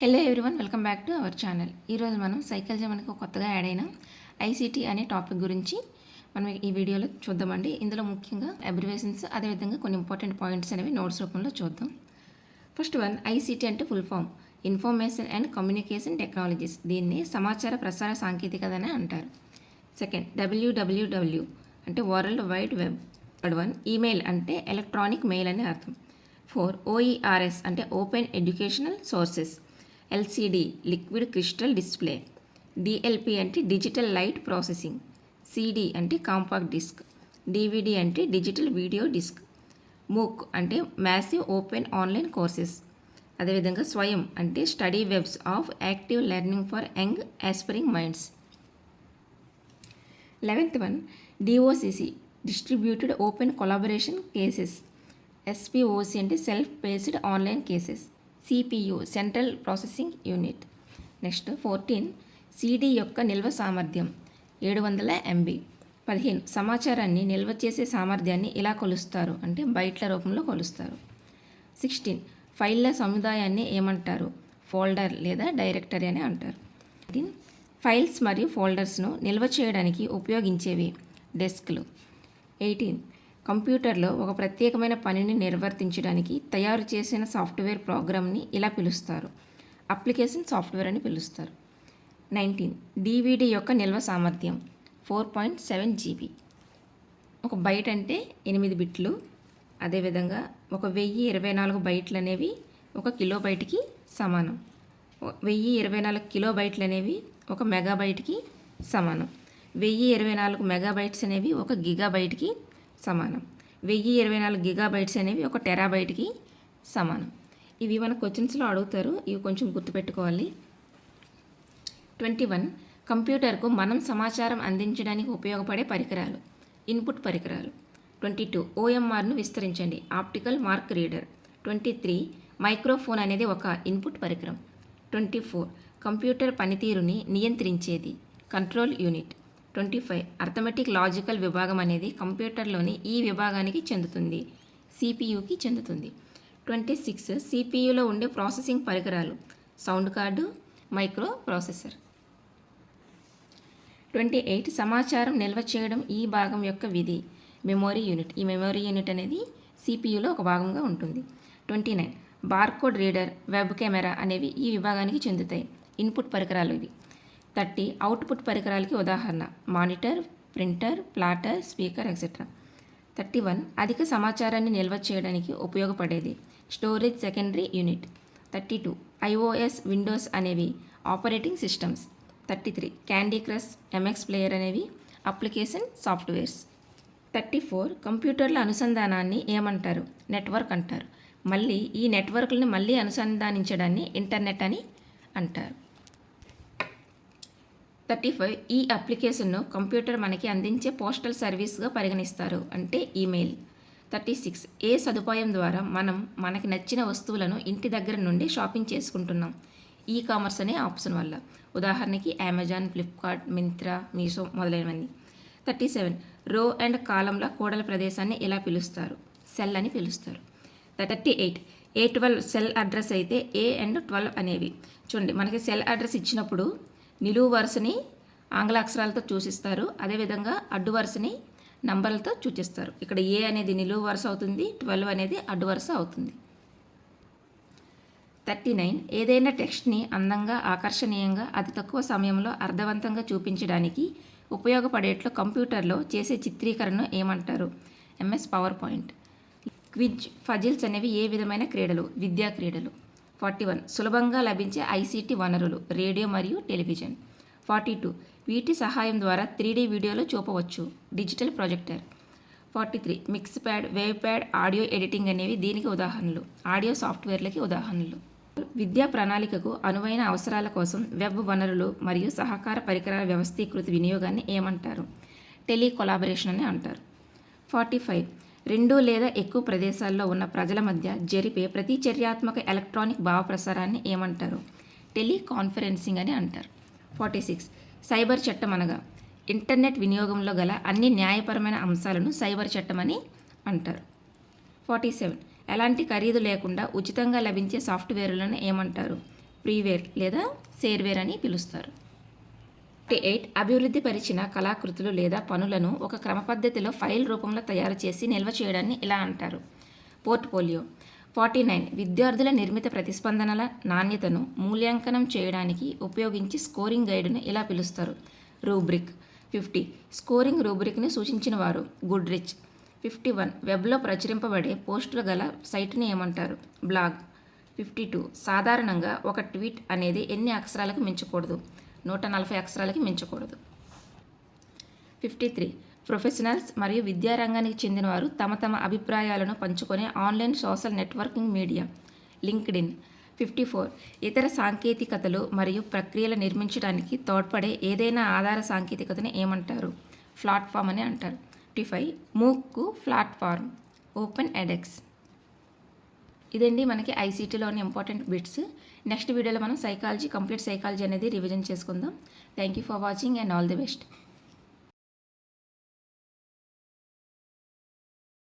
Hello everyone welcome back to our channel ఈరోజు మనం cycle మనకు కొత్తగా యాడ్ అయిన ఐసీటీ అనే టాపిక్ గురించి మనం ఈ వీడియోలో చూద్దామండి. ఇందులో ముఖ్యంగా అబ్రివేషన్స్ అదేవిధంగా కొన్ని ఇంపార్టెంట్ పాయింట్స్ అనేవి నోట్స్ రూపంలో చూద్దాం. ఫస్ట్ వన్ ఐసీటీ అంటే full form information and communication technologies దీన్ని సమాచార ప్రసార సాంకేతికత అని అంటారు. సెకండ్ డబ్ల్యూడబ్ల్యూడబ్ల్యూ అంటే world wide web third one email అంటే ఎలక్ట్రానిక్ మెయిల్ అని అర్థం. ఫోర్ ఓఈఆర్ఎస్ అంటే open educational sources LCD liquid crystal display. DLP అంటే డిజిటల్ లైట్ ప్రాసెసింగ్. సిడి అంటే కాంపాక్ట్ డిస్క్. డివిడి అంటే డిజిటల్ వీడియో డిస్క్. మూక్ అంటే massive open online courses. అదేవిధంగా స్వయం అంటే study webs of active learning for young aspiring minds. Eleventh one DOCC distributed open collaboration cases. SPOC అంటే self based online cases. CPU central processing unit next fourteen CD యొక్క నిల్వ సామర్థ్యం ఏడు వందల MB పదిహేను సమాచారాన్ని నిల్వ చేసే సామర్థ్యాన్ని ఇలా కొలుస్తారు? అంటే బైట్ల రూపంలో కొలుస్తారు. సిక్స్టీన్ ఫైళ్ళ సముదాయాన్ని ఏమంటారు? ఫోల్డర్ లేదా డైరెక్టరీ అని అంటారు. ఎయిటీన్ ఫైల్స్ మరియు ఫోల్డర్స్ను నిల్వ చేయడానికి ఉపయోగించేవి డెస్క్లు. ఎయిటీన్ కంప్యూటర్లో ఒక ప్రత్యేకమైన పనిని నిర్వర్తించడానికి తయారు చేసిన సాఫ్ట్వేర్ ప్రోగ్రామ్ని ఇలా పిలుస్తారు. అప్లికేషన్ సాఫ్ట్వేర్ అని పిలుస్తారు. నైన్టీన్. డీవీడీ యొక్క నిల్వ సామర్థ్యం ఫోర్ పాయింట్ సెవెన్ జీబీ. ఒక బైట్ అంటే ఎనిమిది బిట్లు. అదేవిధంగా ఒక వెయ్యి ఇరవై నాలుగు బైట్లు అనేవి ఒక కిలో బైట్కి సమానం. వెయ్యి ఇరవై నాలుగు కిలో బైట్లు అనేవి ఒక మెగాబైట్కి సమానం. వెయ్యి ఇరవై నాలుగు మెగాబైట్స్ అనేవి ఒక గిగాబైట్కి సమానం. వెయ్యి ఇరవై నాలుగు గిగాబైట్స్ అనేవి ఒక టెరాబైట్కి సమానం. ఇవి మన క్వశ్చన్స్లో అడుగుతారు. ఇవి కొంచెం గుర్తుపెట్టుకోవాలి. Twenty one. కంప్యూటర్కు మనం సమాచారం అందించడానికి ఉపయోగపడే పరికరాలు. ఇన్పుట్ పరికరాలు. Twenty two. ఓఎంఆర్ను విస్తరించండి. Optical mark reader. Twenty three. Microphone అనేది ఒక ఇన్పుట్ పరికరం. Twenty four. కంప్యూటర్ పనితీరుని నియంత్రించేది. Control unit. Twenty five arithmetic logical విభాగం అనేది కంప్యూటర్లోని ఈ విభాగానికి చెందుతుంది సిపియుకి చెందుతుంది. ట్వంటీ సిక్స్ సిపియులో ఉండే ప్రాసెసింగ్ పరికరాలు sound card micro processor twenty eight సమాచారం నిల్వ చేయడం ఈ భాగం యొక్క విధి మెమొరీ యూనిట్. ఈ మెమొరీ యూనిట్ అనేది సిపియులో ఒక భాగంగా ఉంటుంది. Twenty nine barcode reader web camera అనేవి ఈ విభాగానికి చెందుతాయి. ఇన్పుట్ పరికరాలు ఇవి. థర్టీ అవుట్పుట్ పరికరాలకి ఉదాహరణ. Monitor printer plotter speaker etcetera thirty one. అధిక సమాచారాన్ని నిల్వ చేయడానికి ఉపయోగపడేది. Storage secondary unit. Thirty two. IOS Windows అనేవి operating systems. Thirty three. Candy Crush MX Player అనేవి అప్లికేషన్ సాఫ్ట్వేర్స్. Thirty four. కంప్యూటర్ల అనుసంధానాన్ని ఏమంటారు? నెట్వర్క్ అంటారు. మళ్ళీ ఈ నెట్వర్క్లను మళ్ళీ అనుసంధానించడాన్ని ఇంటర్నెట్ అని అంటారు. థర్టీ ఫైవ్ ఈ అప్లికేషన్ను కంప్యూటర్ మనకి అందించే పోస్టల్ సర్వీస్గా పరిగణిస్తారు. అంటే ఈమెయిల్. థర్టీ సిక్స్ ఏ సదుపాయం ద్వారా మనం మనకి నచ్చిన వస్తువులను ఇంటి దగ్గర నుండి షాపింగ్ చేసుకుంటున్నాం. ఈ కామర్స్ అనే ఆప్షన్ వల్ల. ఉదాహరణకి అమెజాన్ ఫ్లిప్కార్ట్ మింత్రా మీషో మొదలైనవన్నీ. థర్టీ సెవెన్ రో అండ్ కాలంలో కూడల ప్రదేశాన్ని ఇలా పిలుస్తారు? సెల్ అని పిలుస్తారు. Thirty eight A twelve cell address అయితే ఏ అండ్ ట్వెల్వ్ అనేవి. చూడండి మనకి సెల్ అడ్రస్ ఇచ్చినప్పుడు నిలువు వరుసని ఆంగ్ల అక్షరాలతో సూచిస్తారు అదేవిధంగా అడ్డు వరుసని నంబర్లతో సూచిస్తారు ఇక్కడ ఏ అనేది నిలువు వరుస అవుతుంది ట్వెల్వ్ అనేది అడ్డు వరుస అవుతుంది. Thirty nine. ఏదైనా టెక్స్ట్ని అందంగా ఆకర్షణీయంగా అతి తక్కువ సమయంలో అర్థవంతంగా చూపించడానికి ఉపయోగపడేట్లు కంప్యూటర్లో చేసే చిత్రీకరణను ఏమంటారు? MS PowerPoint. క్విజ్. ఫజిల్స్ అనేవి ఏ విధమైన క్రీడలు? విద్యా క్రీడలు. ఫార్టీ వన్ సులభంగా లభించే ఐసీటీ వనరులు రేడియో మరియు టెలివిజన్. ఫార్టీ టూ వీటి సహాయం ద్వారా త్రీ వీడియోలు చూపవచ్చు digital projector. Forty three MixPad WavePad audio editing అనేవి దీనికి ఉదాహరణలు ఆడియో సాఫ్ట్వేర్లకి ఉదాహరణలు. విద్యా ప్రణాళికకు అనువైన అవసరాల కోసం వెబ్ వనరులు మరియు సహకార పరికరాల వ్యవస్థీకృత వినియోగాన్ని ఏమంటారు? టెలికొలాబరేషన్ అని అంటారు. ఫార్టీ ఫైవ్ రెండు లేదా ఎక్కువ ప్రదేశాల్లో ఉన్న ప్రజల మధ్య జరిపే ప్రతిచర్యాత్మక ఎలక్ట్రానిక్ భావ ప్రసారాన్ని ఏమంటారు? టెలికాన్ఫరెన్సింగ్ అని అంటారు. Forty six. సైబర్ చట్టం అనగా ఇంటర్నెట్ వినియోగంలో గల అన్ని న్యాయపరమైన అంశాలను సైబర్ చట్టం అని అంటారు. Forty seven. ఎలాంటి ఖరీదు లేకుండా ఉచితంగా లభించే సాఫ్ట్వేర్లను ఏమంటారు? ప్రీవేర్ లేదా సేర్వేర్ అని పిలుస్తారు. ఎయిట్ అభివృద్ధి పరిచిన కళాకృతులు లేదా పనులను ఒక క్రమ పద్ధతిలో ఫైల్ రూపంలో తయారు చేసి నిల్వ చేయడాన్ని ఇలా అంటారు. పోర్ట్ఫోలియో. ఫార్టీ నైన్ విద్యార్థుల నిర్మిత ప్రతిస్పందనల నాణ్యతను మూల్యాంకనం చేయడానికి ఉపయోగించి స్కోరింగ్ గైడ్ను ఇలా పిలుస్తారు. రూబ్రిక్. ఫిఫ్టీ స్కోరింగ్ రూబ్రిక్ని సూచించిన వారు గుడ్ రిచ్ ఫిఫ్టీ వన్ వెబ్లో ప్రచురింపబడే పోస్టులు గల సైట్ని ఏమంటారు? బ్లాగ్. ఫిఫ్టీ టూ సాధారణంగా ఒక ట్వీట్ అనేది ఎన్ని అక్షరాలకు మించకూడదు? నూట నలభై అక్షరాలకి మించకూడదు. Fifty three. ప్రొఫెషనల్స్ మరియు విద్యారంగానికి చెందినవారు తమ తమ అభిప్రాయాలను పంచుకునే online social networking media LinkedIn. Fifty four. ఇతర సాంకేతికతలు మరియు ప్రక్రియలు నిర్మించడానికి తోడ్పడే ఏదైనా ఆధార సాంకేతికతను ఏమంటారు? ప్లాట్ఫామ్ అని అంటారు. Fifty five. MOOC platform open edX ఇదండి మనకి ఐసీటీలోని ఇంపార్టెంట్ బిట్స్. నెక్స్ట్ వీడియోలో మనం సైకాలజీ కంప్లీట్ సైకాలజీ అనేది రివిజన్ చేసుకుందాం. Thank you for watching and all the best